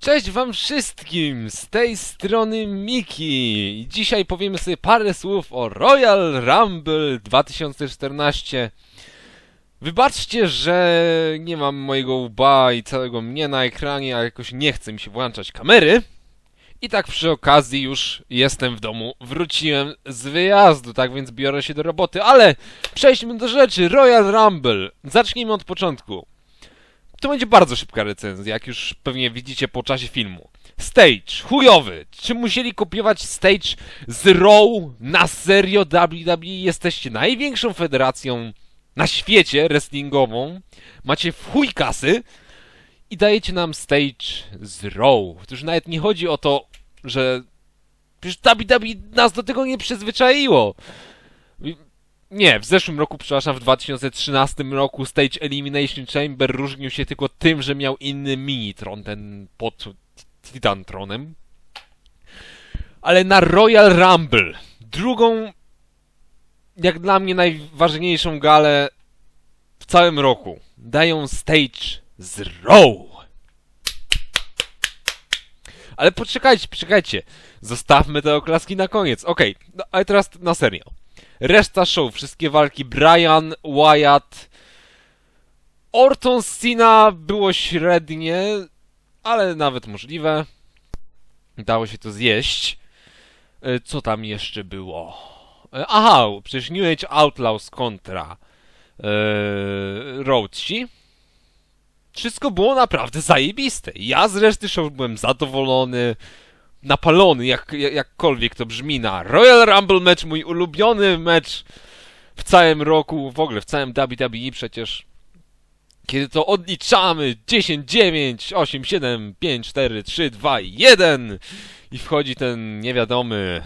Cześć wam wszystkim, z tej strony Miki dzisiaj powiemy sobie parę słów o Royal Rumble 2014. Wybaczcie, że nie mam mojego łba i całego mnie na ekranie, a jakoś nie chce mi się włączać kamery. I tak przy okazji już jestem w domu, wróciłem z wyjazdu, tak więc biorę się do roboty, ale przejdźmy do rzeczy, Royal Rumble. Zacznijmy od początku. To będzie bardzo szybka recenzja, jak już pewnie widzicie po czasie filmu. Stage, chujowy. Czy musieli kopiować stage z Raw na serio WWE? Jesteście największą federacją na świecie wrestlingową. Macie w chuj kasy i dajecie nam stage z Raw. To już nawet nie chodzi o to, że przecież WWE nas do tego nie przyzwyczaiło. Nie, w zeszłym roku, przepraszam, w 2013 roku Stage Elimination Chamber różnił się tylko tym, że miał inny minitron, ten pod Titantronem. Ale na Royal Rumble, drugą, jak dla mnie najważniejszą galę w całym roku, dają Stage z Raw. Ale poczekajcie, poczekajcie. Zostawmy te oklaski na koniec. Okej, okay, no, ale teraz na serio. Reszta show, wszystkie walki Brian, Wyatt, Orton, Cena było średnie, ale nawet możliwe. Dało się to zjeść. E, co tam jeszcze było? E, aha, przecież New Age Outlaws kontra yy, Roadsi. Wszystko było naprawdę zajebiste. Ja z reszty show byłem zadowolony napalony, jak, jakkolwiek to brzmi, na Royal Rumble mecz, mój ulubiony mecz w całym roku, w ogóle w całym WWE przecież. Kiedy to odliczamy 10, 9, 8, 7, 5, 4, 3, 2, 1 i wchodzi ten niewiadomy.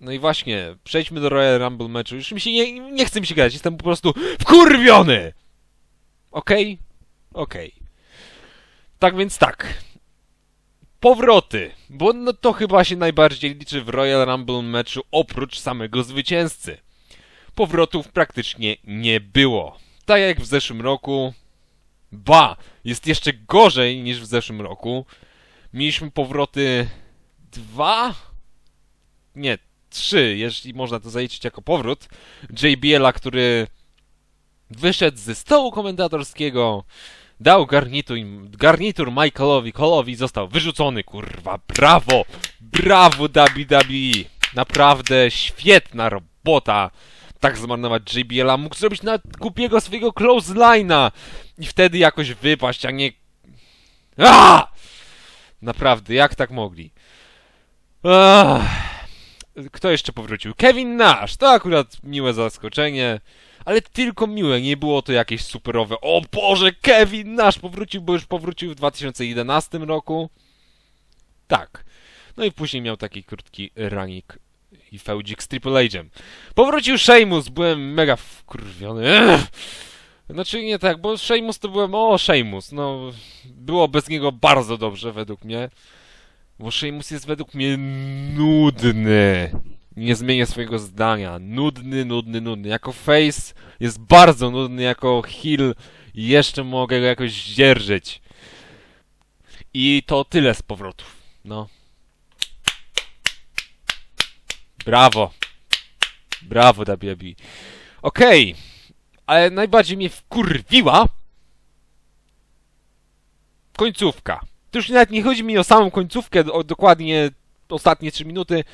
No i właśnie, przejdźmy do Royal Rumble meczu. Już mi się nie, nie chce mi się grać, jestem po prostu wkurwiony! Okej? Okay? Okej. Okay. Tak więc tak powroty, bo no to chyba się najbardziej liczy w Royal Rumble meczu oprócz samego zwycięzcy. Powrotów praktycznie nie było. Tak jak w zeszłym roku. Ba, jest jeszcze gorzej niż w zeszłym roku. Mieliśmy powroty dwa? Nie, trzy, jeśli można to zaliczyć jako powrót. JBL-a, który wyszedł ze stołu komentatorskiego, dał garnitur, garnitur Michaelowi Colowi został wyrzucony, kurwa, brawo, brawo WWE, naprawdę świetna robota, tak zmarnować JBL-a, mógł zrobić na głupiego swojego clothesline'a i wtedy jakoś wypaść, a nie... Aaaa! Naprawdę, jak tak mogli? Aaaa! Kto jeszcze powrócił? Kevin Nash, to akurat miłe zaskoczenie ale tylko miłe, nie było to jakieś superowe. O Boże, Kevin nasz powrócił, bo już powrócił w 2011 roku. Tak. No i później miał taki krótki ranik i feudzik z Triple H'em. Powrócił Sheamus, byłem mega wkurwiony. Znaczy nie tak, bo Sheamus to byłem, o Sheamus, no było bez niego bardzo dobrze według mnie. Bo Sheamus jest według mnie nudny nie zmienię swojego zdania. Nudny, nudny, nudny. Jako face jest bardzo nudny, jako heal jeszcze mogę go jakoś zdzierżyć. I to tyle z powrotów. No. Brawo. Brawo, WWE. Okej. Okay. Ale najbardziej mnie wkurwiła końcówka. To już nawet nie chodzi mi o samą końcówkę, o dokładnie ostatnie 3 minuty,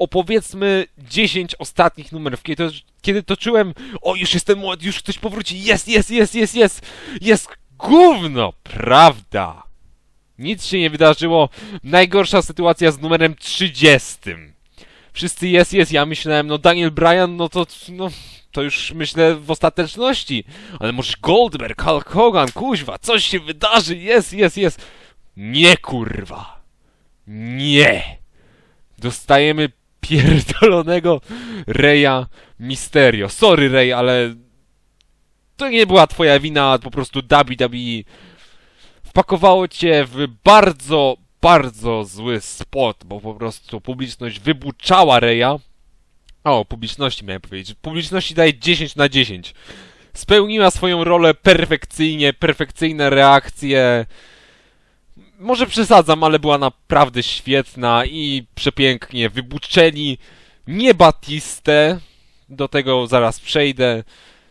opowiedzmy 10 ostatnich numerów, kiedy, to, kiedy toczyłem, o już jest ten moment, już ktoś powróci, jest, jest, jest, jest, jest, jest gówno, prawda? Nic się nie wydarzyło, najgorsza sytuacja z numerem 30. Wszyscy jest, jest, ja myślałem, no Daniel Bryan, no to, no, to już myślę w ostateczności. Ale może Goldberg, Hulk Hogan, kuźwa, coś się wydarzy, jest, jest, jest. Nie, kurwa. Nie. Dostajemy pierdolonego Reya Mysterio. Sorry Rey, ale to nie była twoja wina, po prostu WWE wpakowało cię w bardzo, bardzo zły spot, bo po prostu publiczność wybuczała Reya. O, publiczności miałem powiedzieć. Publiczności daje 10 na 10. Spełniła swoją rolę perfekcyjnie, perfekcyjne reakcje. Może przesadzam, ale była naprawdę świetna i przepięknie wybuczeli nie Batistę, do tego zaraz przejdę,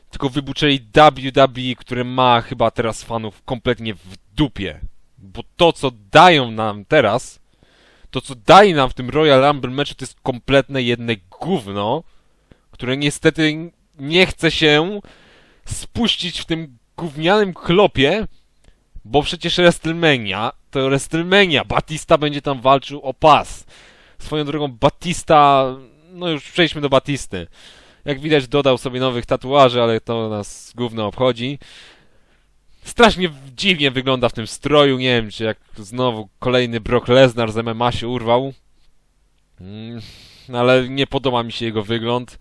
tylko wybuczeli WWE, które ma chyba teraz fanów kompletnie w dupie. Bo to, co dają nam teraz, to, co daje nam w tym Royal Rumble meczu, to jest kompletne jedne gówno, które niestety nie chce się spuścić w tym gównianym klopie, bo przecież WrestleMania to WrestleMania. Batista będzie tam walczył o pas. Swoją drogą Batista, no już przejdźmy do Batisty. Jak widać dodał sobie nowych tatuaży, ale to nas gówno obchodzi. Strasznie dziwnie wygląda w tym stroju, nie wiem czy jak znowu kolejny Brock Lesnar z MMA się urwał. Mm, ale nie podoba mi się jego wygląd.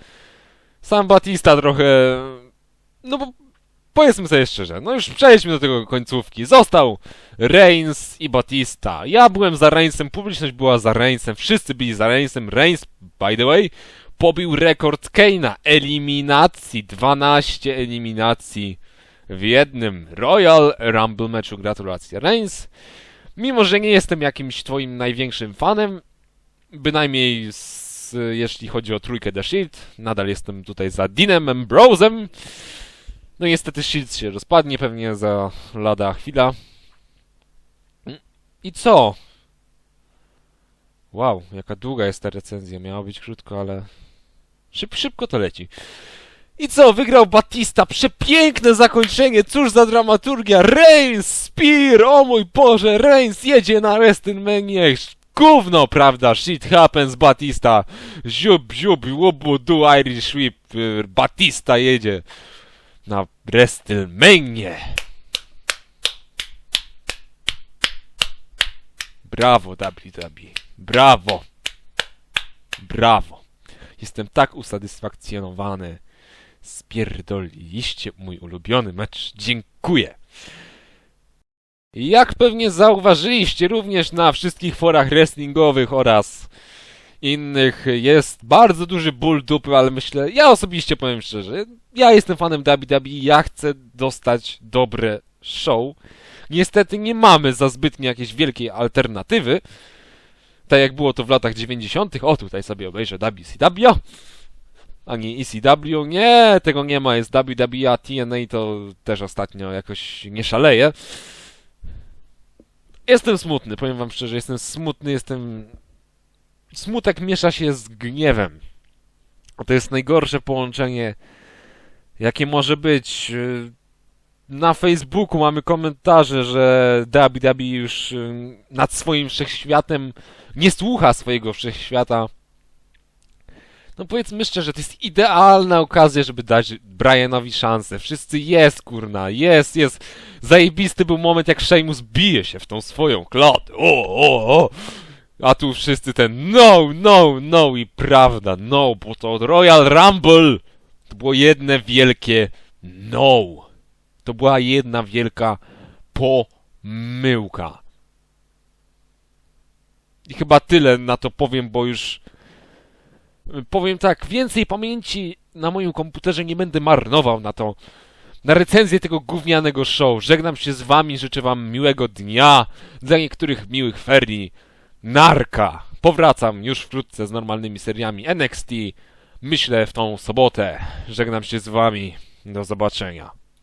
Sam Batista trochę... No bo powiedzmy sobie szczerze, no już przejdźmy do tego końcówki. Został Reigns i Batista. Ja byłem za Reignsem, publiczność była za Reignsem, wszyscy byli za Reignsem. Reigns, by the way, pobił rekord Kane'a. Eliminacji, 12 eliminacji w jednym Royal Rumble meczu. Gratulacje Reigns. Mimo, że nie jestem jakimś twoim największym fanem, bynajmniej z, jeśli chodzi o trójkę The Shield, nadal jestem tutaj za Deanem Ambrosem. No niestety Shield się rozpadnie pewnie za lada chwila. I co? Wow, jaka długa jest ta recenzja. Miała być krótko, ale Szyb, szybko to leci. I co? Wygrał Batista. Przepiękne zakończenie. Cóż za dramaturgia. Reigns, Spear. O mój Boże, Reigns jedzie na WrestleMania. Gówno, prawda? Shit happens, Batista. Ziub, ziub, łubu, do Irish Whip. y, Batista jedzie na WrestleMania. Brawo, WWE. Brawo. Brawo. Jestem tak usatysfakcjonowany. Spierdoliście mój ulubiony mecz. Dziękuję. Jak pewnie zauważyliście również na wszystkich forach wrestlingowych oraz innych jest bardzo duży ból dupy, ale myślę, ja osobiście powiem szczerze, ja jestem fanem WWE, ja chcę dostać dobre show. Niestety nie mamy za zbytnie jakiejś wielkiej alternatywy, tak jak było to w latach 90. O, tutaj sobie obejrzę WCW, a nie ECW. Nie, tego nie ma, jest WWE, a TNA to też ostatnio jakoś nie szaleje. Jestem smutny, powiem wam szczerze, jestem smutny, jestem... Smutek miesza się z gniewem. To jest najgorsze połączenie, jakie może być. Na Facebooku mamy komentarze, że WWE już y, nad swoim wszechświatem nie słucha swojego wszechświata. No powiedzmy szczerze, to jest idealna okazja, żeby dać Brianowi szansę. Wszyscy jest, kurna, jest, jest. Zajebisty był moment, jak Sheamus bije się w tą swoją klatę. O, o, o. A tu wszyscy ten no, no, no i prawda, no, bo to Royal Rumble to było jedne wielkie no. To była jedna wielka pomyłka. I chyba tyle na to powiem, bo już powiem tak, więcej pamięci na moim komputerze nie będę marnował na to. Na recenzję tego gównianego show. Żegnam się z wami, życzę wam miłego dnia, dla niektórych miłych ferii. Narka! Powracam już wkrótce z normalnymi seriami NXT. Myślę w tą sobotę. Żegnam się z wami. Do zobaczenia.